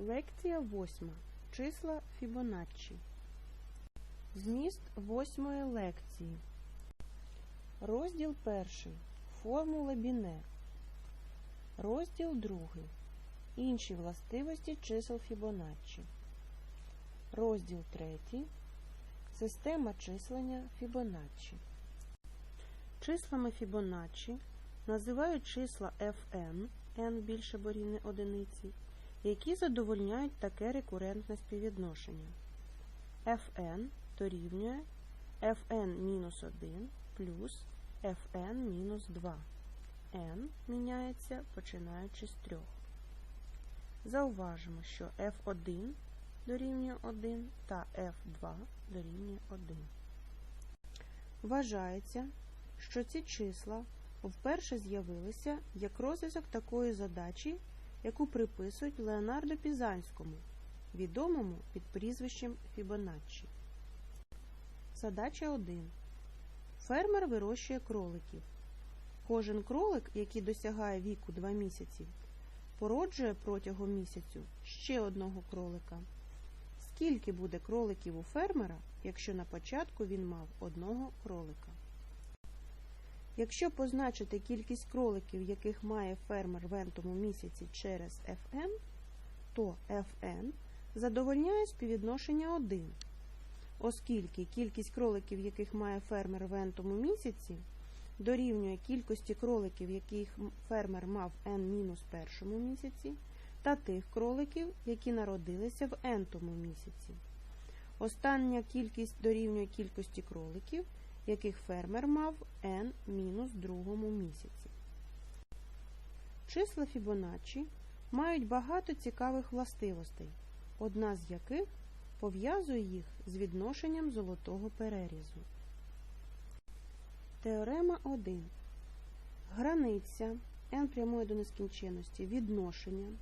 Лекція восьма. Числа Фібоначчі. Зміст восьмої лекції. Розділ перший. Формула Біне. Розділ другий. Інші властивості чисел Фібоначчі. Розділ третій. Система числення Фібоначчі. Числами Фібоначчі називають числа Fn, n більше або рівне одиниці, які задовольняють таке рекурентне співвідношення. Fn дорівнює Fn-1 плюс Fn-2. n міняється починаючи з 3. Зауважимо, що F1 дорівнює 1 та F2 дорівнює 1. Вважається, що ці числа вперше з'явилися як розв'язок такої задачі, яку приписують Леонардо Пізанському, відомому під прізвищем Фібоначчі. Задача 1. Фермер вирощує кроликів. Кожен кролик, який досягає віку 2 місяці, породжує протягом місяцю ще одного кролика. Скільки буде кроликів у фермера, якщо на початку він мав одного кролика? Якщо позначити кількість кроликів, яких має фермер в ентому місяці через Fn, то Fn задовольняє співвідношення 1, оскільки кількість кроликів, яких має фермер в ентому місяці, дорівнює кількості кроликів, яких фермер мав n-першому місяці, та тих кроликів, які народилися в ентому місяці. Остання кількість дорівнює кількості кроликів, яких фермер мав n-другому місяці. Числа Фібоначчі мають багато цікавих властивостей, одна з яких пов'язує їх з відношенням золотого перерізу. Теорема 1. Границя n прямої до нескінченності відношення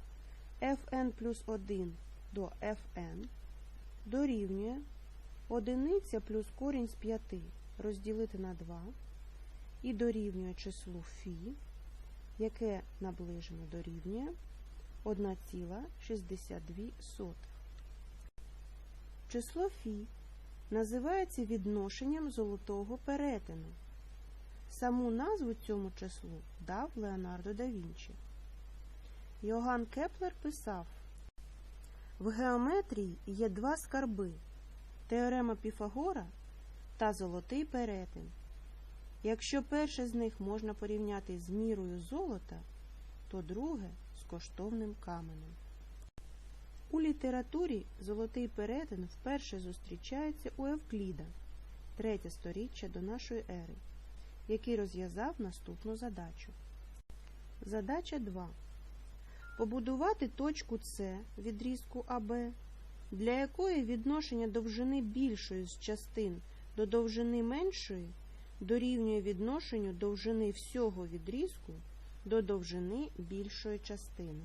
fn плюс 1 до fn дорівнює одиниця плюс корінь з 5 розділити на 2 і дорівнює числу фі, яке наближено дорівнює 1,62. Число фі називається відношенням золотого перетину. Саму назву цьому числу дав Леонардо да Вінчі. Йоган Кеплер писав В геометрії є два скарби теорема Піфагора та золотий перетин. Якщо перше з них можна порівняти з мірою золота, то друге з коштовним каменем. У літературі золотий перетин вперше зустрічається у Евкліда, третє сторіччя до нашої ери, який розв'язав наступну задачу. Задача 2. Побудувати точку С відрізку АБ, для якої відношення довжини більшої з частин до довжини меншої дорівнює відношенню довжини всього відрізку до довжини більшої частини.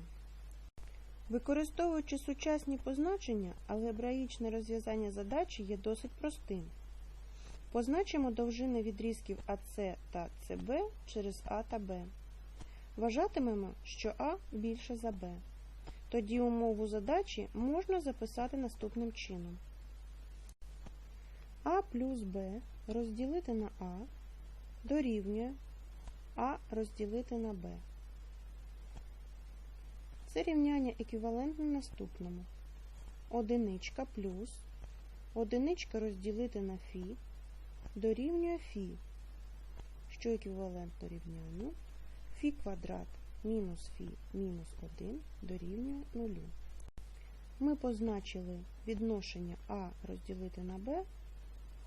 Використовуючи сучасні позначення, алгебраїчне розв'язання задачі є досить простим. Позначимо довжини відрізків АС та СБ через А та Б. Вважатимемо, що А більше за Б. Тоді умову задачі можна записати наступним чином. А плюс Б розділити на А дорівнює А розділити на Б. Це рівняння еквівалентне наступному. Одиничка плюс одиничка розділити на Фі дорівнює Фі, що еквівалентно рівнянню Фі квадрат мінус Фі мінус 1 дорівнює 0. Ми позначили відношення А розділити на Б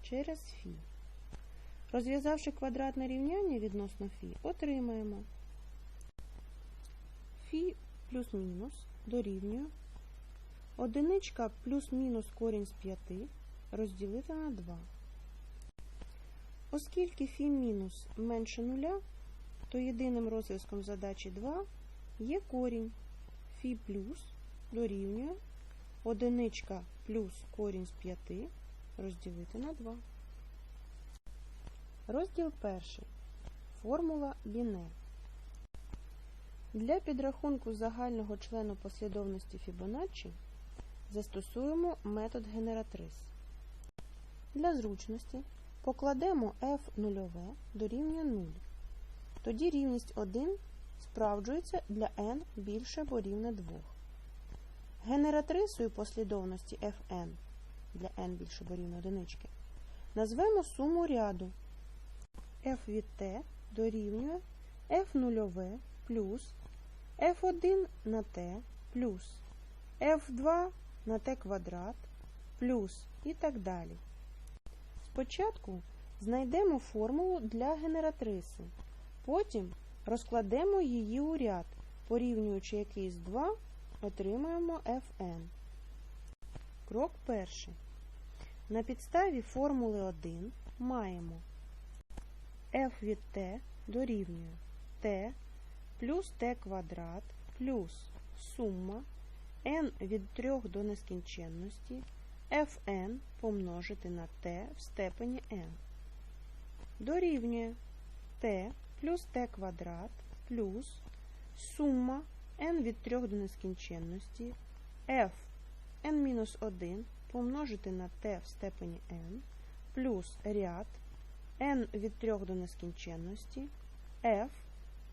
через Фі. Розв'язавши квадратне рівняння відносно Фі, отримаємо Фі плюс-мінус дорівнює одиничка плюс-мінус корінь з 5 розділити на 2. Оскільки Фі мінус менше нуля, то єдиним розв'язком задачі 2 є корінь Фі плюс дорівнює одиничка плюс корінь з 5 розділити на 2. Розділ перший. Формула Біне. Для підрахунку загального члену послідовності Фібоначчі застосуємо метод генератрис. Для зручності покладемо f нульове дорівнює 0. Тоді рівність 1 справджується для n більше або рівне 2. Генератрисою послідовності fn для n більше рівне 1 назвемо суму ряду f від t дорівнює f нульове плюс f1 на t плюс f2 на t квадрат плюс і так далі. Спочатку знайдемо формулу для генератриси, потім розкладемо її у ряд, порівнюючи якийсь 2, отримаємо fn. Крок перший. На підставі формули 1 маємо f від t дорівнює t плюс t квадрат плюс сума n від 3 до нескінченності fn помножити на t в степені n. Дорівнює t плюс t квадрат плюс сума n від 3 до нескінченності f n-1 помножити на t в степені n плюс ряд n від 3 до нескінченності f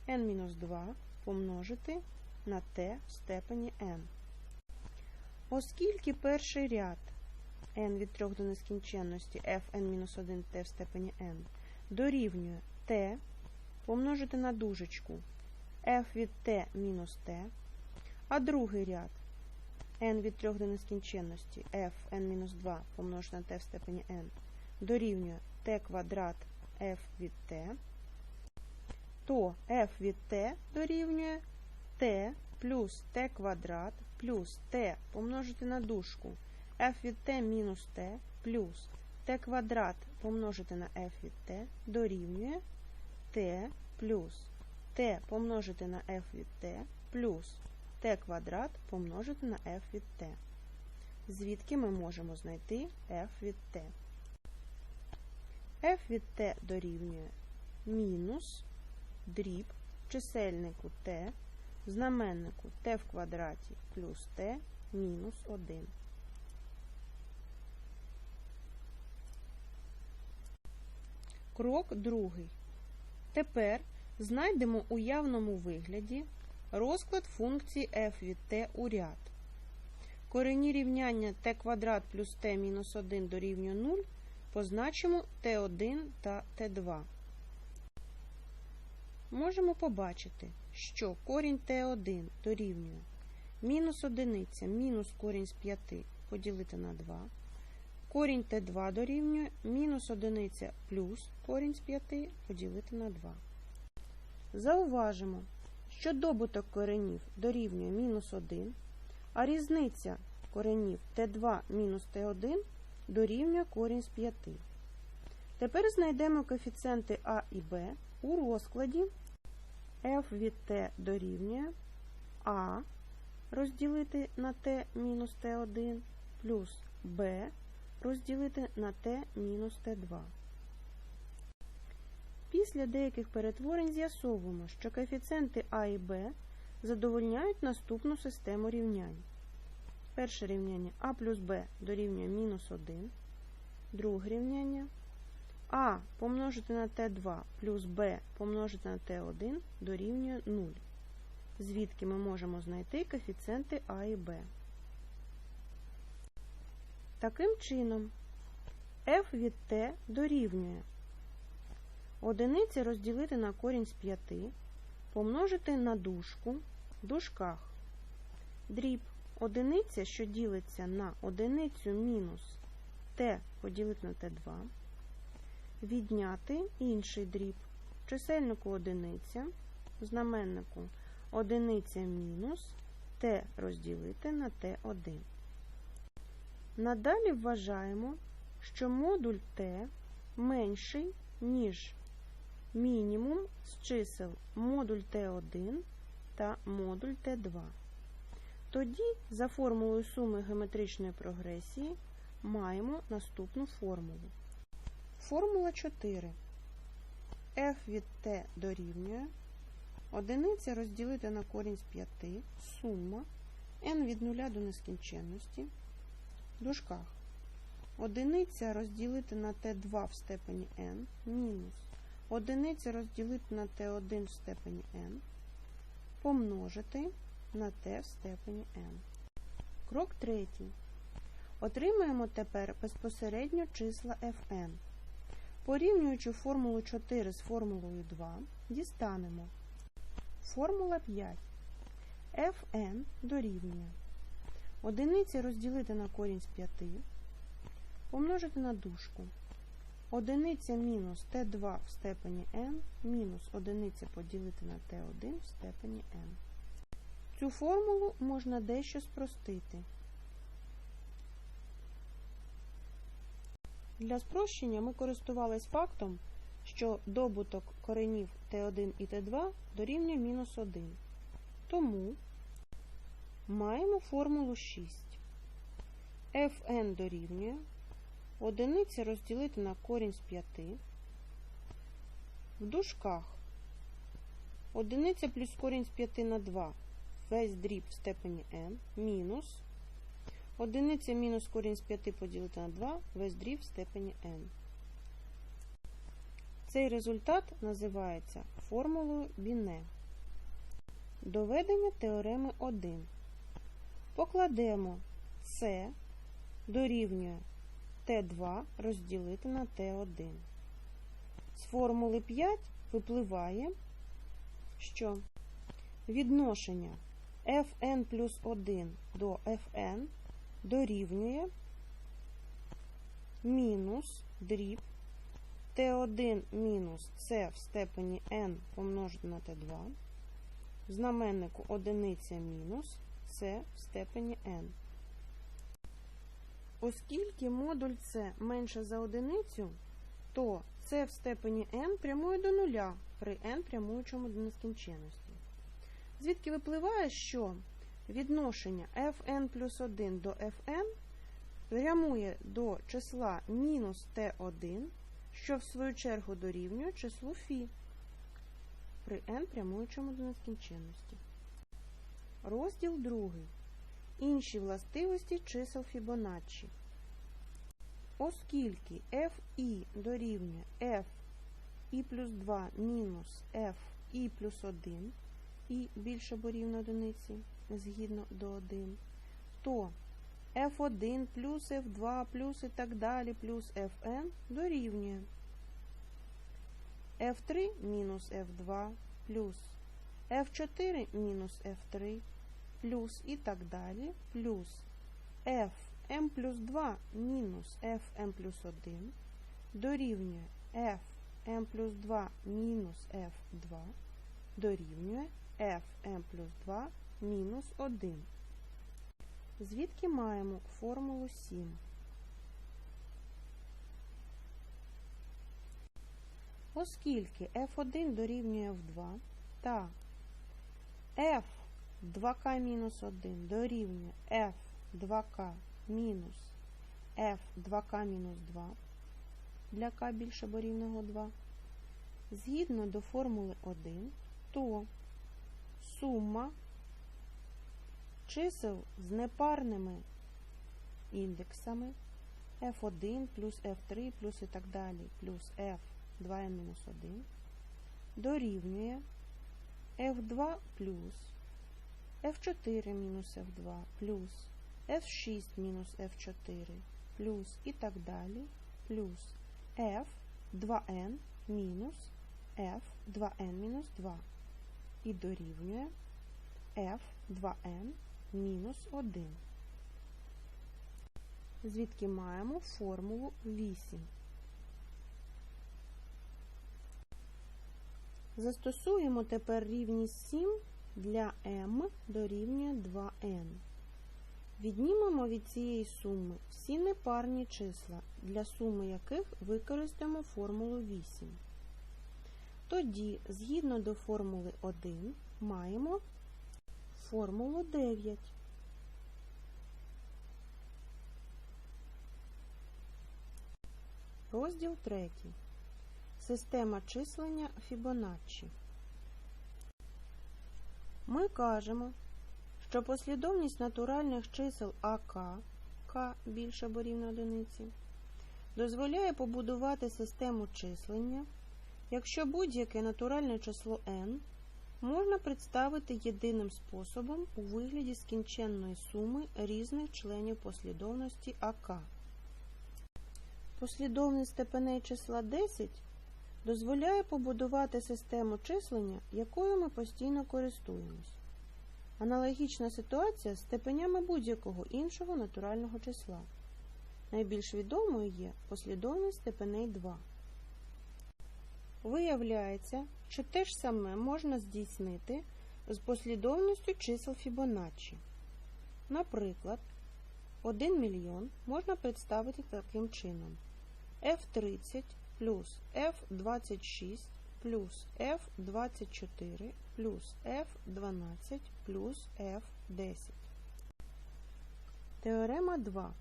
n-2 помножити на t в степені n. Оскільки перший ряд n від 3 до нескінченності fn-1 t в степені n дорівнює t помножити на дужечку f від t мінус t, а другий ряд n від 3 до нескінченності f n-2 помножити на t в степені n дорівнює t квадрат f від t, то f від t дорівнює t плюс t квадрат плюс t помножити на дужку f від t мінус t плюс t квадрат помножити на f від t дорівнює t плюс t помножити на f від t плюс t квадрат помножити на f від t. Звідки ми можемо знайти f від t? f від t дорівнює мінус дріб чисельнику t, знаменнику t в квадраті плюс t мінус 1. Крок другий. Тепер знайдемо у явному вигляді розклад функції f від t у ряд. Корені рівняння t квадрат плюс t мінус 1 дорівнює 0 позначимо t1 та t2. Можемо побачити, що корінь t1 дорівнює мінус 1 мінус корінь з 5 поділити на 2. Корінь Т2 дорівнює мінус 1 плюс корінь з 5 поділити на 2. Зауважимо, що добуток коренів дорівнює мінус 1, а різниця коренів Т2 мінус Т1 дорівнює корінь з 5. Тепер знайдемо коефіцієнти А і Б у розкладі f від t дорівнює А розділити на t мінус Т1 плюс Б розділити на t мінус t2. Після деяких перетворень з'ясовуємо, що коефіцієнти А і Б задовольняють наступну систему рівнянь. Перше рівняння А плюс Б дорівнює мінус 1. Друге рівняння А помножити на Т2 плюс Б помножити на Т1 дорівнює 0. Звідки ми можемо знайти коефіцієнти А і Б. Таким чином, f від t дорівнює одиниці розділити на корінь з 5, помножити на дужку дужках. Дріб одиниця, що ділиться на одиницю мінус t поділити на t2, відняти інший дріб чисельнику одиниця, знаменнику одиниця мінус t розділити на t1. Надалі вважаємо, що модуль t менший, ніж мінімум з чисел модуль t1 та модуль t2. Тоді, за формулою суми геометричної прогресії, маємо наступну формулу. Формула 4. f від t дорівнює Одиниця розділити на корінь з 5, сума n від 0 до нескінченності, в дужках. Одиниця розділити на t2 в степені n, мінус. Одиниця розділити на t1 в степені n, помножити на t в степені n. Крок третій. Отримаємо тепер безпосередньо числа fn. Порівнюючи формулу 4 з формулою 2, дістанемо формула 5. fn дорівнює одиниці розділити на корінь з 5, помножити на дужку. Одиниця мінус t2 в степені n мінус одиниця поділити на t1 в степені n. Цю формулу можна дещо спростити. Для спрощення ми користувались фактом, що добуток коренів t1 і t2 дорівнює мінус 1. Тому маємо формулу 6. fn дорівнює одиниця розділити на корінь з 5. В дужках одиниця плюс корінь з 5 на 2 весь дріб в степені n мінус одиниця мінус корінь з 5 поділити на 2 весь дріб в степені n. Цей результат називається формулою Біне. Доведення теореми 1. Покладемо С дорівнює Т2 розділити на Т1. З формули 5 випливає, що відношення fn плюс 1 до fn дорівнює мінус дріб t1 мінус c в степені n помножити на t2, в знаменнику одиниця мінус c в степені n. Оскільки модуль c менше за одиницю, то c в степені n прямує до нуля при n прямуючому до нескінченності. Звідки випливає, що відношення fn плюс 1 до fn прямує до числа мінус t1, що в свою чергу дорівнює числу φ при n прямуючому до нескінченності. Розділ 2. Інші властивості чисел Фібоначчі. Оскільки fi дорівнює f і плюс 2 мінус f і плюс 1 і більше або рівно одиниці згідно до 1, то f1 плюс f2 плюс і так далі плюс fn дорівнює f3 мінус f2 плюс f4 мінус f3 плюс і так далі плюс fm плюс 2 мінус fm плюс 1 дорівнює fm плюс 2 мінус f2 дорівнює fm плюс 2 мінус 1. Звідки маємо формулу 7? Оскільки f1 дорівнює f2 та f 2k мінус 1 дорівнює f 2k мінус f 2k мінус 2 для k більше або рівного 2, згідно до формули 1, то сума чисел з непарними індексами f1 плюс f3 плюс і так далі, плюс f2n-1 дорівнює f2 плюс f4 мінус f2 плюс f6 мінус f4 плюс і так далі, плюс f2n мінус f2n мінус 2 і дорівнює f2n мінус 1. Звідки маємо формулу 8. Застосуємо тепер рівність 7 для m дорівнює 2n. Віднімемо від цієї суми всі непарні числа, для суми яких використаємо формулу 8. Тоді, згідно до формули 1, маємо формулу 9. Розділ 3. Система числення Фібоначчі. Ми кажемо, що послідовність натуральних чисел АК К більше або рівно одиниці дозволяє побудувати систему числення, якщо будь-яке натуральне число n можна представити єдиним способом у вигляді скінченної суми різних членів послідовності АК. Послідовність степеней числа 10 дозволяє побудувати систему числення, якою ми постійно користуємось. Аналогічна ситуація з степенями будь-якого іншого натурального числа. Найбільш відомою є послідовність степеней 2. Виявляється, що те ж саме можна здійснити з послідовністю чисел Фібоначчі. Наприклад, 1 мільйон можна представити таким чином f30 плюс f26 плюс f24 плюс f12 плюс f10. Теорема 2.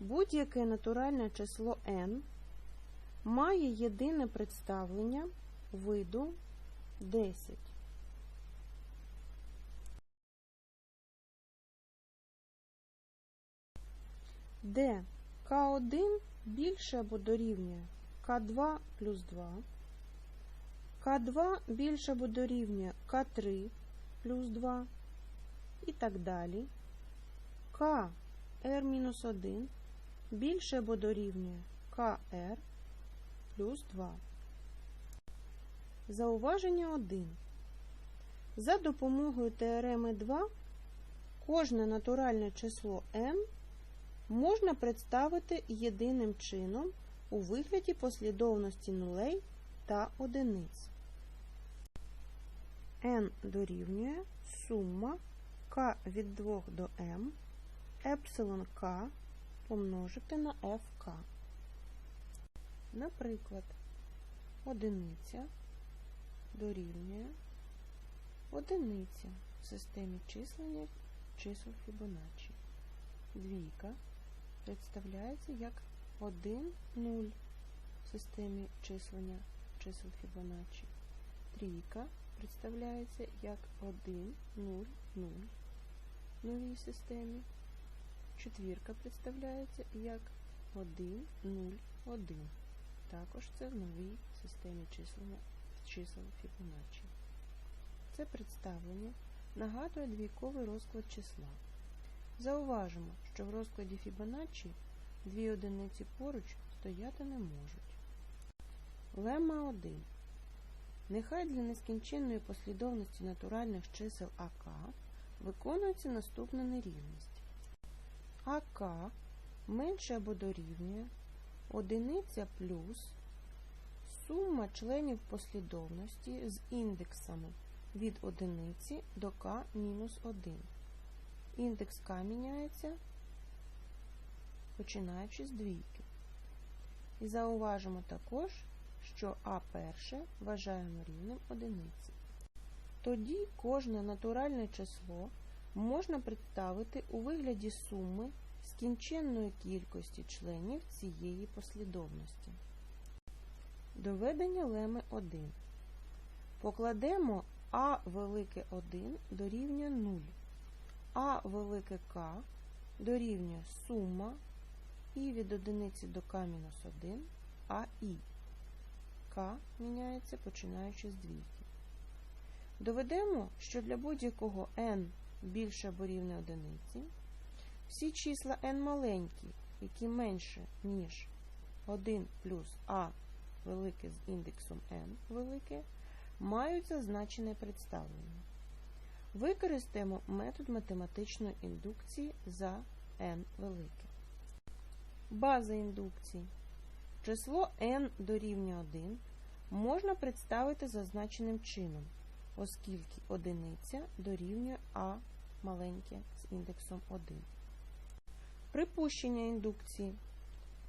Будь-яке натуральне число n має єдине представлення виду 10. Де К1 більше або дорівнює К2 плюс 2, К2 більше або дорівнює К3 плюс 2 і так далі. К R-1 більше або дорівнює КР плюс 2. Зауваження 1. За допомогою теореми 2 кожне натуральне число n можна представити єдиним чином у вигляді послідовності нулей та одиниць. n дорівнює сума k від 2 до m епсилон k помножити на fk. Наприклад, одиниця дорівнює одиниця в системі числення чисел Фібоначчі. Двійка представляється як 1, 0 в системі числення чисел Фібоначчі. Трійка представляється як 1, 0, 0 в новій системі. Четвірка представляється як 1, 0, 1. Також це в новій системі числення чисел Фібоначчі. Це представлення нагадує двійковий розклад числа. Зауважимо, що в розкладі Фібоначчі дві одиниці поруч стояти не можуть. Лемма 1. Нехай для нескінченної послідовності натуральних чисел АК виконується наступна нерівність. АК менше або дорівнює одиниця плюс сума членів послідовності з індексами від одиниці до k мінус 1. Індекс k міняється, починаючи з двійки. І зауважимо також, що А перше вважаємо рівнем одиниці. Тоді кожне натуральне число можна представити у вигляді суми скінченної кількості членів цієї послідовності. Доведення леми 1. Покладемо А велике 1 дорівнює 0, А велике К дорівнює сума І від одиниці до К-1, а І. К міняється починаючи з двійки. Доведемо, що для будь-якого n більше або рівне одиниці, всі числа n маленькі, які менше, ніж 1 плюс А велике з індексом n велике, мають зазначене представлення. Використаємо метод математичної індукції за n велике. База індукції. Число n дорівнює 1 можна представити зазначеним чином, оскільки одиниця дорівнює А маленьке з індексом 1. Припущення індукції.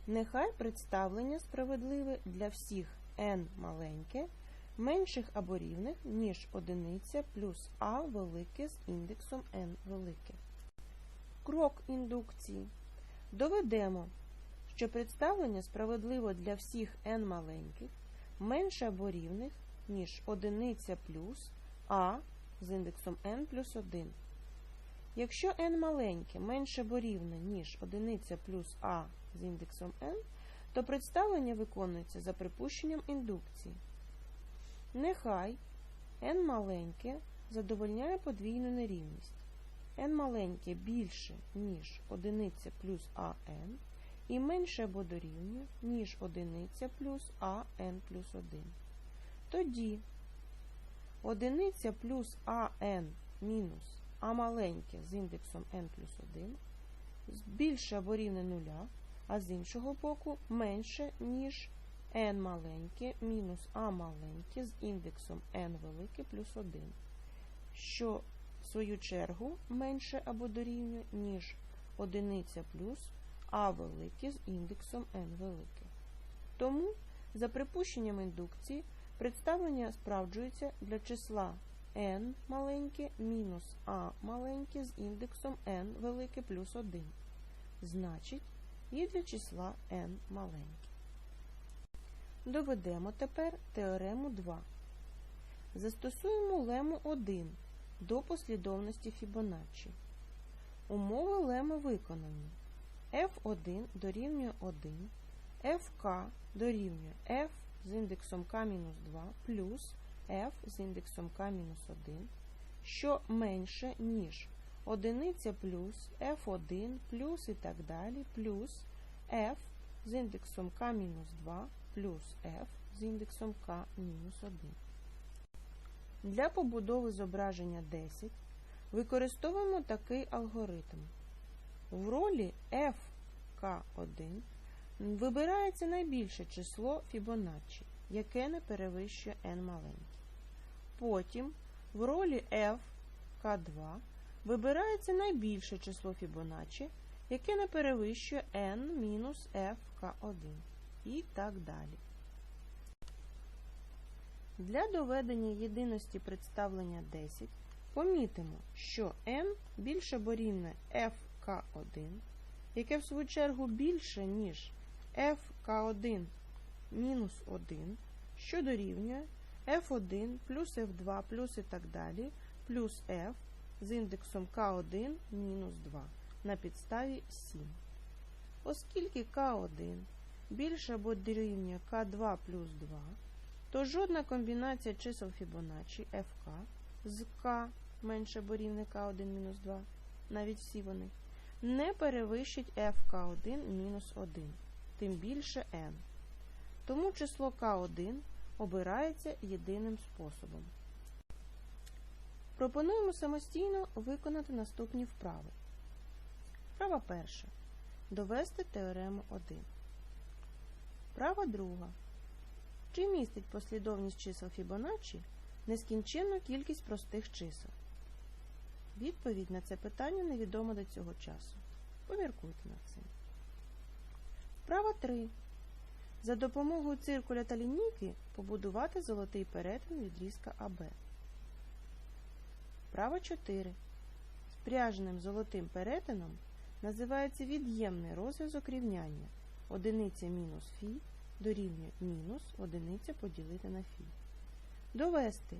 Нехай представлення справедливе для всіх n маленьке, менших або рівних, ніж одиниця плюс А велике з індексом n велике. Крок індукції. Доведемо, що представлення справедливо для всіх n маленьких, менше або рівних, ніж одиниця плюс А з індексом n плюс 1. Якщо n маленьке менше або рівне, ніж 1 плюс а з індексом n, то представлення виконується за припущенням індукції. Нехай n маленьке задовольняє подвійну нерівність. n маленьке більше, ніж 1 плюс ан і менше або дорівнює, ніж 1 плюс ан плюс 1. Тоді 1 плюс ан мінус а маленьке з індексом n плюс 1 більше або рівне нуля, а з іншого боку менше, ніж n маленьке мінус а маленьке з індексом n велике плюс 1, що в свою чергу менше або дорівнює, ніж 1 плюс а велике з індексом n велике. Тому, за припущенням індукції, представлення справджується для числа n маленьке мінус а маленьке з індексом n велике плюс 1. Значить, і для числа n маленьке. Доведемо тепер теорему 2. Застосуємо лему 1 до послідовності Фібоначчі. Умови леми виконані. f1 дорівнює 1, fk дорівнює f з індексом k-2 плюс f з індексом k-1, що менше, ніж 1 плюс f1 плюс і так далі, плюс f з індексом k-2 плюс f з індексом k-1. Для побудови зображення 10 використовуємо такий алгоритм. В ролі fk1 вибирається найбільше число Фібоначчі, яке не перевищує n маленький. Потім в ролі f К2 вибирається найбільше число Фібоначчі, яке не перевищує n-f К1 і так далі. Для доведення єдиності представлення 10 помітимо, що n більше або рівне fk1, яке в свою чергу більше, ніж fk1 мінус 1, що дорівнює f1 плюс f2 плюс і так далі, плюс f з індексом k1 мінус 2 на підставі 7. Оскільки k1 більше або дорівнює k2 плюс 2, то жодна комбінація чисел Фібоначчі fk з k менше або рівне k1 мінус 2, навіть всі вони, не перевищить fk1 мінус 1, тим більше n. Тому число k1 обирається єдиним способом. Пропонуємо самостійно виконати наступні вправи. Вправа перша. Довести теорему 1. Вправа друга. Чи містить послідовність чисел Фібоначчі нескінченну кількість простих чисел? Відповідь на це питання невідома до цього часу. Поміркуйте над цим. Вправа 3. За допомогою циркуля та лінійки побудувати золотий перетин відрізка АБ. Право 4. Спряженим золотим перетином називається від'ємний розв'язок рівняння одиниця мінус фі дорівнює мінус одиниця поділити на фі. Довести,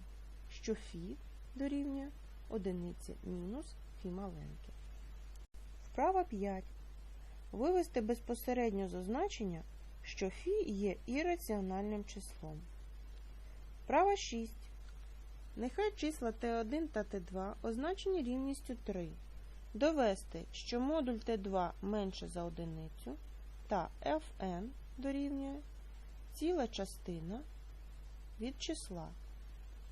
що фі дорівнює одиниця мінус фі маленьке. Вправа 5. Вивести безпосередньо з означення що Фі є ірраціональним числом. Права 6. Нехай числа Т1 та Т2 означені рівністю 3. Довести, що модуль Т2 менше за одиницю та Fn дорівнює ціла частина від числа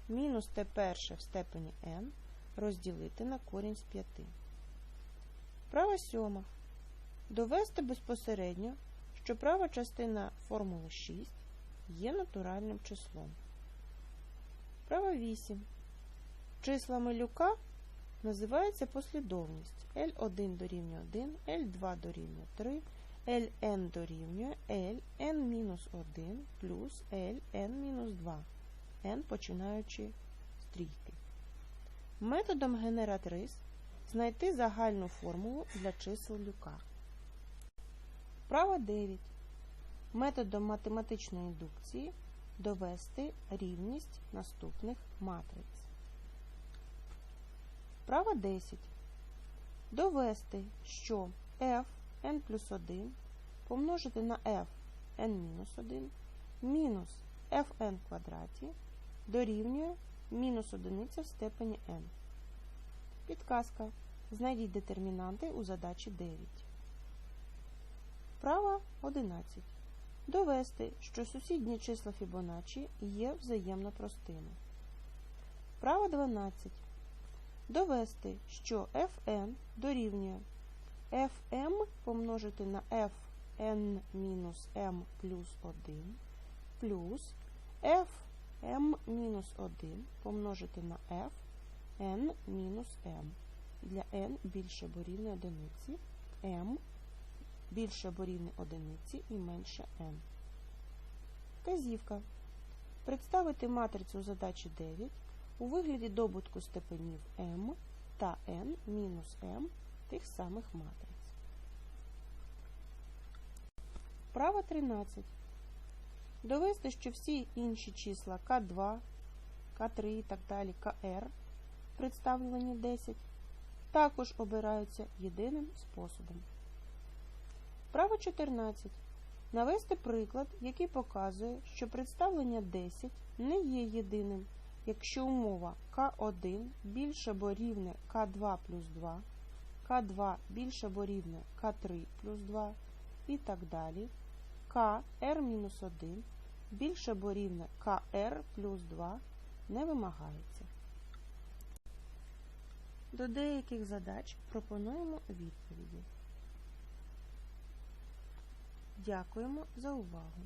мінус Т1 в степені n розділити на корінь з 5. Права 7. Довести безпосередньо, що права частина формули 6 є натуральним числом. Права 8. Числами люка називається послідовність L1 дорівнює 1, L2 дорівнює 3, Ln дорівнює Ln-1 плюс Ln-2, n починаючи з трійки. Методом генератрис знайти загальну формулу для чисел люка. Вправа 9. Методом математичної індукції довести рівність наступних матриць. Вправа 10. Довести, що f n плюс 1 помножити на f n мінус 1 мінус fn квадраті дорівнює мінус одиниця в степені n. Підказка. Знайдіть детермінанти у задачі 9. Вправа 11. Довести, що сусідні числа Фібоначчі є взаємно простими. Вправа 12. Довести, що fn дорівнює fm помножити на fn мінус m плюс 1 плюс fm мінус 1 помножити на fn мінус m. Для n більше або рівне одиниці, m більше або рівне одиниці і менше n. Вказівка. Представити матрицю задачі 9 у вигляді добутку степенів m та n мінус m тих самих матриць. Вправа 13. Довести, що всі інші числа К2, К3 і так далі, КР, представлені 10, також обираються єдиним способом. Вправа 14. Навести приклад, який показує, що представлення 10 не є єдиним, якщо умова К1 більше або рівне К2 плюс 2, К2 більше або рівне К3 плюс 2 і так далі, КР-1 більше або рівне КР плюс 2 не вимагається. До деяких задач пропонуємо відповіді. Дякуємо за увагу!